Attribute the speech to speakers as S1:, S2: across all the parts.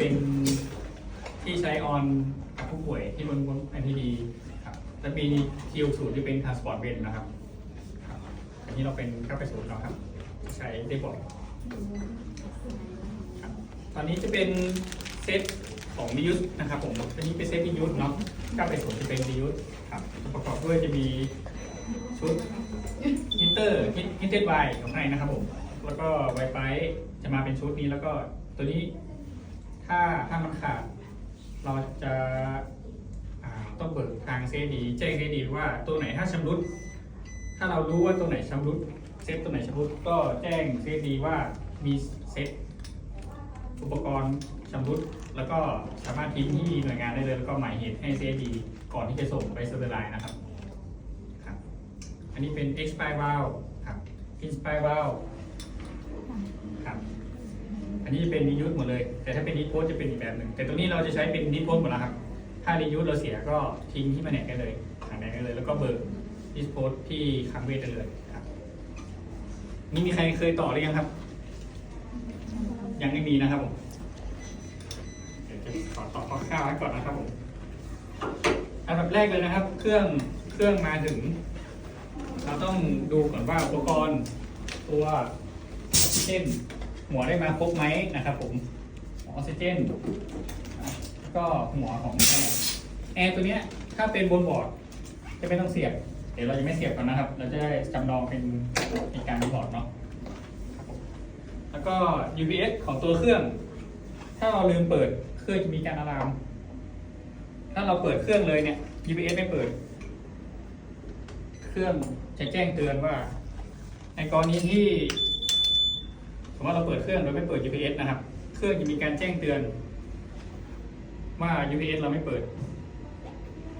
S1: เป็นที่ใช้ออนกับผู้ป่วยที่บนบน NTD ครับและมีคิวศูนย์ที่เป็น transport b e n นะครับครับ อันนี้เราเป็น980เนาะครับ ใช้ได้บ่อยครับตอนนี้จะเป็นเซตของมิยุสนะครับผมอันนี้เป็นเซตมิยุสเนาะ980จะเป็นมิยุสครับประกอบด้วยจะมีชุดฮิตเตอร์ฮิตเตอร์ไวของในนะครับผมแล้วก็ไวไฟจะมาเป็นชุดนี้แล้วก็ตัวนี้ ถ้าถ้ามันขาด เราจะาต้องเบิกทางเซดีแจ้งเซดีว่าตัวไหนถ้าชำรุด ถ้าเรารู้ว่าตัวไหนชำรุดเซตตัวไหนชำรุดก็แจ้งเซดีว่ามีเซตอุปกรณ์ชำรุด แล้วก็สามารถทิ้งที่หน่วยงานได้เลย แล้วก็หมายเหตุให้เซดีก่อนที่จะส่งไปเซอร์เวอร์ไลน์นะครับครับ อันนี้เป็น expire valve ครับ inspire valve ครับ อันนี้เป็นดียูสหมดเลย แต่ถ้าเป็นดีโพสจะเป็นอีกแบบหนึ่งแต่ตรงนี้เราจะใช้เป็นดีโพสหมดแล้วครับ ถ้าดียูสเราเสียก็ทิ้งที่แผนกได้เลยหาแผนกได้เลย แล้วก็เบิกดีโพสที่คังเวทได้เลยครับ นี่มีใครเคยต่อหรือยังครับ ยังไม่มีนะครับผมเดี๋ยวจะขอต่อคร่าวๆไว้ก่อนนะครับผมอันดับแรกเลยนะครับ เครื่องเครื่องมาถึง เราต้องดูก่อนว่าอุปกรณ์ตัวออกซิเจน หัวได้มาครบไหมนะครับผมหัวออกซิเจนแล้วก็หัวของแอร์แอร์ตัวเนี้ยถ้าเป็นบนบอร์ดจะไม่ต้องเสียบ เดี๋ยวเราจะไม่เสียบกันนะครับ เราจะได้จำลองเป็นในการบนบอร์ดเนาะแล้วก็ UPS ของตัวเครื่อง ถ้าเราลืมเปิดเครื่องจะมีการอะลาม ถ้าเราเปิดเครื่องเลยเนี่ย UPS ไม่เปิด เครื่องจะแจ้งเตือนว่า ในกรณีที่ มมติว่าเราเปิดเครื่องโดยไม่เปิด UPS นะครับ เครื่องจะมีการแจ้งเตือน ว่า UPS เราไม่เปิด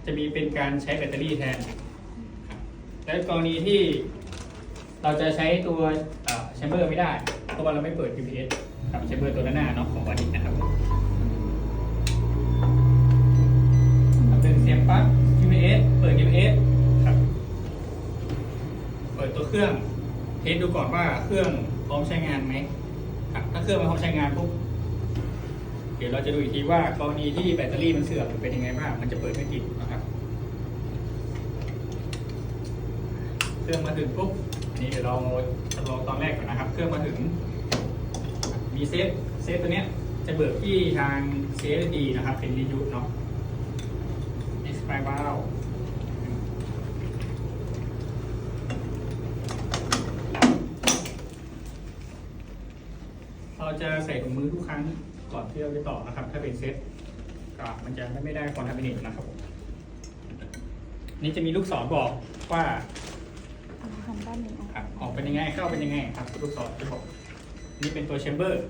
S1: จะมีเป็นการใช้แบตเตอรี่แทนและกรณีที่เราจะใช้ตัวแชมเบอร์ไม่ได้เพราะว่าเราไม่เปิด UPS กับแชมเบอร์ตัวหน้าเนาะของวันนี้นะครับเป็นเสียบปลั๊ก UPS เปิด UPS ครับ เปิดตัวเครื่อง เทสดูก่อนว่าเครื่อง พร้อมใช้งานไหมครับถ้าเครื่องไม่พร้อมใช้งานปุ๊บเดี๋ยวเราจะดูอีกทีว่ากรณีที่แบตเตอรี่มันเสื่อมเป็นยังไงบ้างมันจะเปิดไม่ติดนะครับเครื่องมาถึงปุ๊บอันนี้เดี๋ยวเราจะลองตอนแรกก่อนนะครับ เครื่องมาถึง มีเซฟเซฟตัวเนี้ยจะเบิกที่ทาง CSD นะครับ เป็นรียูสเนาะ expire valve เรา จะใส่ถุงมือทุกครั้งก่อนที่เราจะต่อนะครับ ถ้าเป็นเซตก็มันจะไม่ได้คอนทามิเนตนะครับผมนี่จะมีลูกศรบอกว่า
S2: ทำด้านนี้ออก
S1: ครับออกเป็นยังไงเข้าเป็นยังไงครับลูกศรจะบอกนี่เป็นตัวแชมเบอร์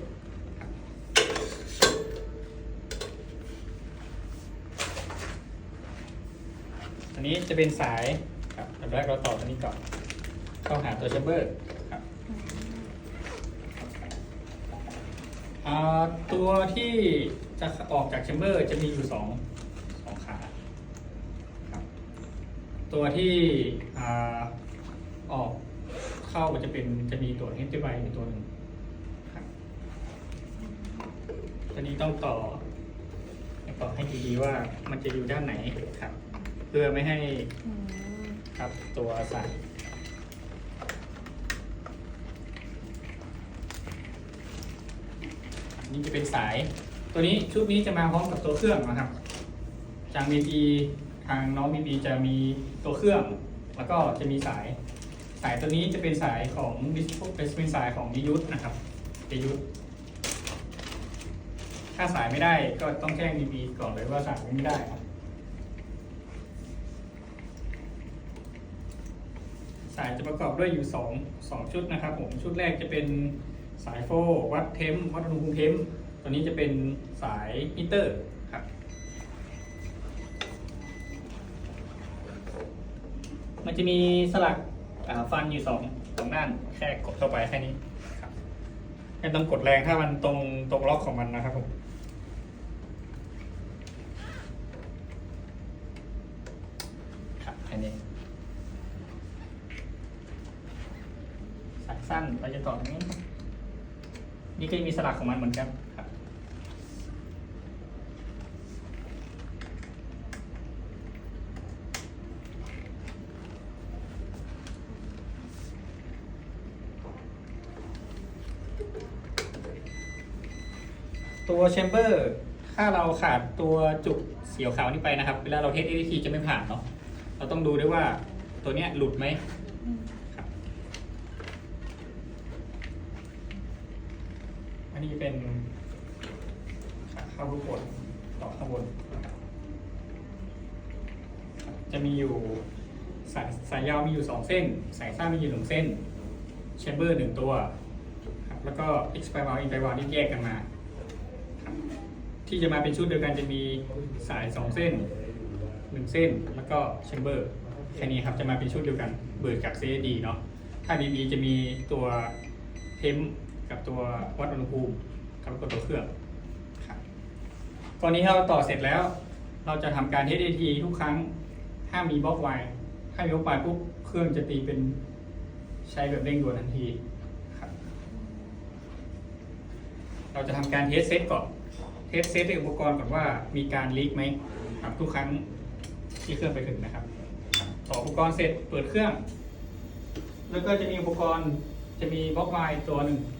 S1: อันนี้จะเป็นสายครับอันแรกเราต่อตัวนี้ก่อนเข้าหาตัวแชมเบอร์ครับ อ่า ตัวที่จะออกจากแชมเบอร์จะมีอยู่สองสองขาครับตัวที่อออกเข้าจะเป็นจะมีตัวเฮดไวในตัวหนึ่งครับตัวนี้ต้องต่อต่อให้ดีๆว่ามันจะอยู่ด้านไหนครับ เพื่อไม่ให้ครับตัวสาย นี่จะเป็นสาย ตัวนี้ชุดนี้จะมาพร้อมกับตัวเครื่องนะครับจางมีปีทางน้องมีปีจะมีตัวเครื่อง แล้วก็จะมีสาย สายตัวนี้จะเป็นสายของดิสเป็นสายของดิยุทธนะครับดิยุทธถ้าสายไม่ได้ก็ต้องแจ้งมีปีก่อนเลยว่าสายไม่ได้ครับสายจะประกอบด้วยอยู่2 2ชุดนะครับผมชุดแรกจะเป็น สายโฟวัดเทมป์วัดอุณหภูมิเทมป์ตัวนี้จะเป็นสายฮีเตอร์ครับมันจะมีสลักอ่าฟันอยู่สองสองด้านแค่กดเข้าไปแค่นี้ครับไม่ต้องกดแรงถ้ามันตรงตรงล็อกของมันนะครับผมครับแค่นี้สายสั้นเราจะต่อตรงนี้ นี่ก็จะมีสลักของมันเหมือนกันตัวแชมเบอร์ถ้าเราขาดตัวจุกเสียวขาวนี้ไปนะครับ เวลาเราเทสเ ADT จะไม่ผ่านเนาะเราต้องดูด้วยว่าตัวเนี้ยหลุดไหม นนี้เป็นข้าวรูปบนต่อข้างบน จะมีอยู่สายสายยาวมีอยู่สองเส้น สายสั้นมีอยู่หนึ่งเส้นแชมเบอร์หนึ่งตัวครับแล้วก็ X ไปวาล In ไปวาลที่แยกกันมา ที่จะมาเป็นชุดเดียวกันจะมีสายสองเส้นหนึ่งเส้นแล้วก็แชมเบอร์แค่นี้ครับจะมาเป็นชุดเดียวกัน เบิร์จาก CAD เนาะถ้า BB จะมีตัวเทม กับตัววัดอุณหภูมิกับตัวเครื่องครับตอนนี้เราต่อเสร็จแล้ว เราจะทำการเทส AT ทุกครั้งห้ามมีบล็อกไวถ้ามีบล็อกไวปุ๊บเครื่องจะตีเป็นใช้แบบเร่งด่วนทันทีครับเราจะทำการเทสเซตก่อน เทสเซตในอุปกรณ์ก่อนว่ามีการลีกไหมครับทุกครั้งที่เครื่องไปถึงนะครับครับ ต่ออุปกรณ์เสร็จเปิดเครื่อง แล้วก็จะมีอุปกรณ์จะมีบล็อกไวตัวหนึ่งครับ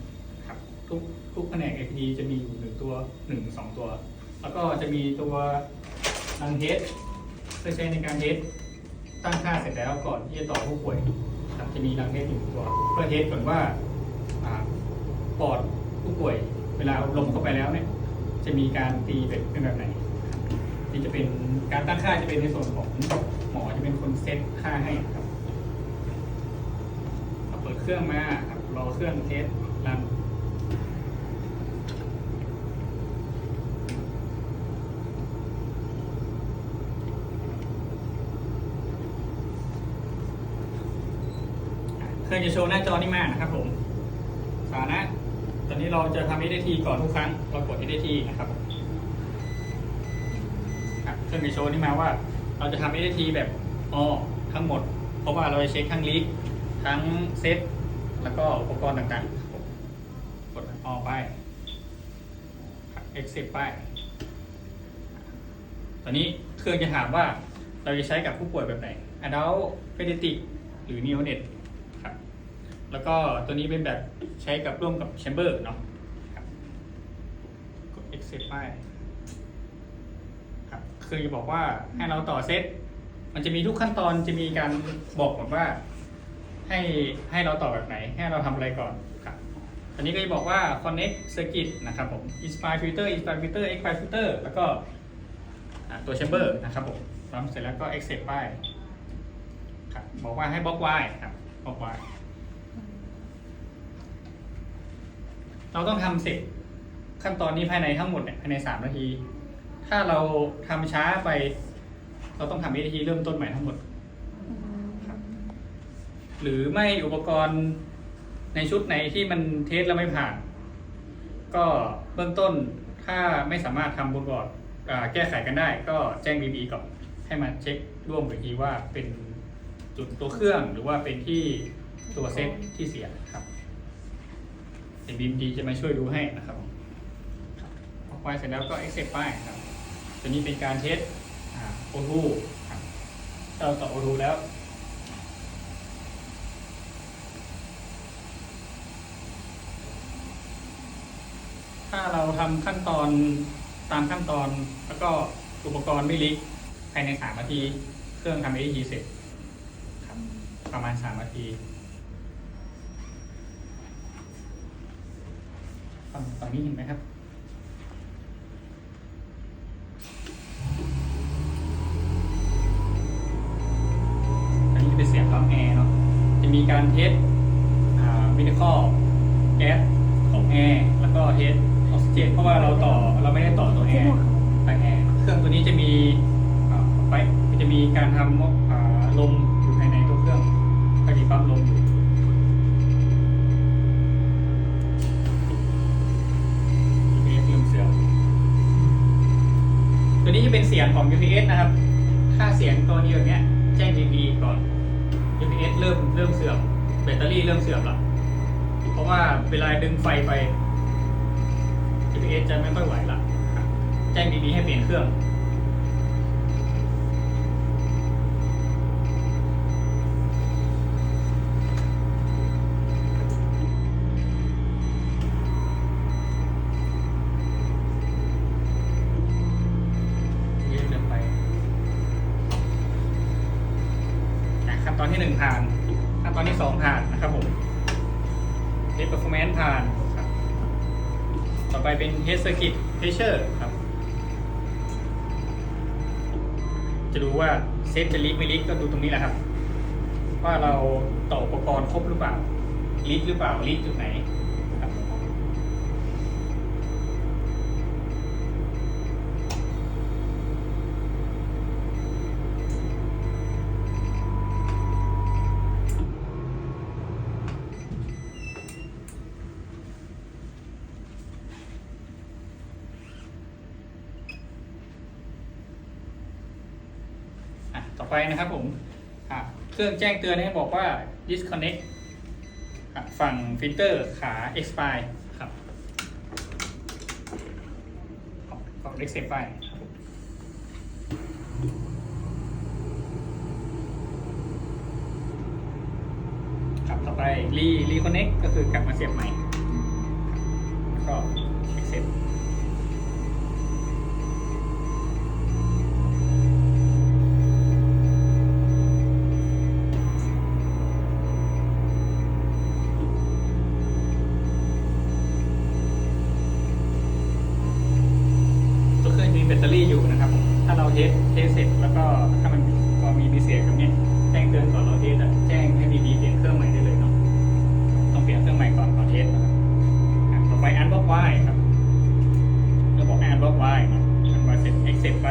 S1: ทุกทุกแผนก a p จะมีอยู่หนึ่งตัวหนึ่งสองตัว แล้วก็จะมีตัวรังเทสเพื่อใช้ในการเทสตั้งค่าเสร็จแล้วก่อนที่จะต่อผู้ป่วยครับจะมีรังเทสอยู่ตัวเพื่อเทสก่อนว่าปอดผู้ป่วยเวลาลมเข้าไปแล้วเนี่ยจะมีการตีเป็นเป็นแบบไหนที่จะเป็นการตั้งค่าจะเป็นในส่วนของหมอจะเป็นคนเซตค่าให้ครับเอาเปิดเครื่องมาครับรอเครื่องเทสรัน รื่องจะโชว์หน้าจอนี่มากนะครับผมสานะ ตอนนี้เราจะทำ SDT ก่อนทุกครั้ง เรากด SDT นะครับครับเครื่องจะโชว์นี่มาว่า เราจะทำ SDT แบบออทั้งหมด เพราะว่าเราจะเช็คทั้งลีกทั้งเซตแล้วก็อุปกรณ์ต่างๆ กดออไป exit ไป ตอนนี้เครื่องจะถามว่าเราจะใช้กับผู้ป่วยแบบไหน adult pediatric หรือ neonate แล้วก็ตัวนี้เป็นแบบใช้กับร่วมกับ chamber เนาะครับกด exit ไปครับคือจะบอกว่าให้เราต่อเซตมันจะมีทุกขั้นตอนจะมีการบอกหมดว่า ให้ให้เราต่อแบบไหน ให้เราทำอะไรก่อนครับอันนี้ก็จะบอกว่า connect circuit นะครับผม inspire filter inspire filter expire filter แล้วก็ตัว chamber นะครับผมทำเสร็จแล้วก็ exit ไปครับบอกว่าให้บล็อกไว้ครับบล็อกไเราต้องทำเสร็จขั้นตอนนี้ภายในทั้งหมดเนี่ยภายใน3นาที ถ้าเราทำช้าไป เราต้องทำ AT เริ่มต้นใหม่ทั้งหมด
S2: อืม
S1: ครับหรือไม่อุปกรณ์ในชุดไหนที่มันเทสแล้วไม่ผ่าน ก็เบื้องต้นถ้าไม่สามารถทำบนบอร์ดอ่าแก้ไขกันได้ ก็แจ้ง BB ก่อนให้มาเช็คร่วมกับทีว่าเป็นจุดตัวเครื่องหรือว่าเป็นที่ตัวเซตที่เสียครับเดี๋ยว BB จะมาช่วยดูให้นะครับครับพอไฟล์เสร็จแล้วก็ accept ไปครับตัวนี้เป็นการเทสโอทูเราต่อโอทูแล้วถ้าเราทำขั้นตอนตามขั้นตอนแล้วก็อุปกรณ์ไม่ลิกภายในสามนาที เครื่องทำ AET เสร็จครับประมาณสามนาที ฝั่งฝั่งนี้เห็นไหมครับ อันนี้เป็นเสียงของแอร์เนาะ จะมีการเทสวิดีคอลแก๊สของแอร์แล้วก็เทสออกซิเจนเพราะว่าเราต่อเราไม่ได้ต่อตัวแอร์ไปแอร์เครื่องตัวนี้จะมีไปจะมีการทำลมอยู่ภายในตัวเครื่องก็มีปั๊มลมอยู่ UPS ลืมเสื่อม ตัวนี้จะเป็นเสียงของ UPS นะครับ ค่าเสียงตัวนี้แบบเนี้ยแจ้ง DB ก่อน UPS เริ่มเริ่มเสื่อม แบตเตอรี่เริ่มเสื่อมละเพราะว่าเวลาดึงไฟไป UPS จะไม่ค่อยไหวละแจ้ง DB ให้เปลี่ยนเครื่อง ที่หนึ่งผ่าน ขั้นตอนที่สองผ่านนะครับผมเทสเปอร์ฟอร์แมนซ์ผ่านครับต่อไปเป็นเทสเซอร์กิตเพเชอร์ครับ จะดูว่าเซฟจะลิกไม่ลิกก็ดูตรงนี้แหละครับ ว่าเราต่ออุปกรณ์ครบหรือเปล่าลิกหรือเปล่าลิกจุดไหนครับ อะต่อ ไปนะครับผมเครื่องแจ้งเตือนให้บอกว่า disconnect ฝั่งฟิลเตอร์ขา expire ครับของ accept ไปครับผมครับต่อไป re reconnect ก็คือกลับมาเสียบใหม่ แล้วก็ accept ตอรี่อยู่นะครับ ถ้าเราเทสเทสเสร็จแล้วก็ถ้ามันพอมีมีเสียกับเนี้ยแจ้งเตือนก่อนเราเทสอะแจ้งให้ดีๆเปลี่ยนเครื่องใหม่ได้เลยเนาะต้องเปลี่ยนเครื่องใหม่ก่อนก่อนเทสนะครับต่อไปอันบล็อกไว้ครับเราบอกให้อันบล็อกไว้นะอันบล็อกเสร็จ accept ไป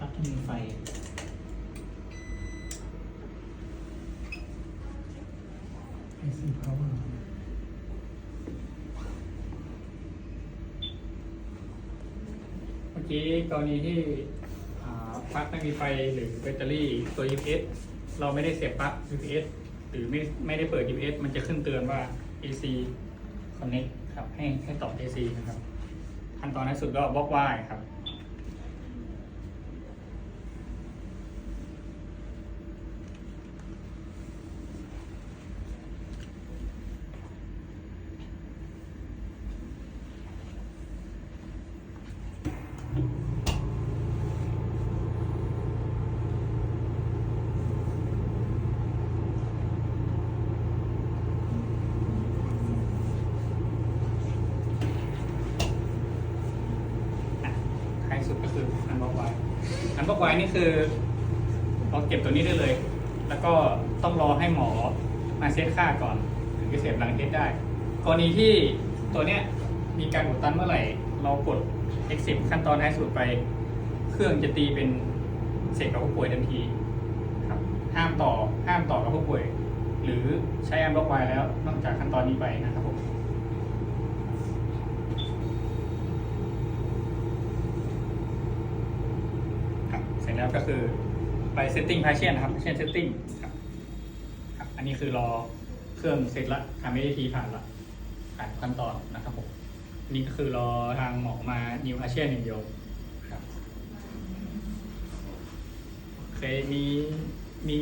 S3: ลั๊กที่มีไฟ ไอซีพาว เมื่
S1: อกี้กรณีที่ปลั๊กไม่มีไฟหรือแบตเตอรี่ตัว UPS เราไม่ได้เสียบปลั๊ก UPS หรือไม่ไม่ได้เปิด UPS มันจะขึ้นเตือนว่า AC connect ครับให้ให้ต่อ AC นะครับ ขั้นตอนที่สุดก็บล็อกไวครับ สุดก็คืออันบล็อกไว้อันบล็อกไว้นี่คือเราเก็บตัวนี้ได้เลย แล้วก็ต้องรอให้หมอมาเซตค่าก่อนถึงจะเสียบหลังเทสได้ กรณีที่ตัวเนี้ยมีการอุดตันเมื่อไหร่ เรากด exit ขั้นตอนท้ายสุดไป เครื่องจะตีเป็นเสกกับผู้ป่วยทันทีครับห้ามต่อห้ามต่อกับผู้ป่วย หรือใช้อันบล็อกไว้แล้วนอกจากขั้นตอนนี้ไปนะครับผม ครับเสร็จแล้วก็คือไปเซตติ้งพาเชียนนะครับ partition setting ครับอันนี้คือรอเครื่องเสร็จละทำ AT ผ่านละผ่านขั้นตอนนะครับผมนี่ก็คือรอทางหมอมานิวพาเชียนอย่างเดียวครับเคมีมี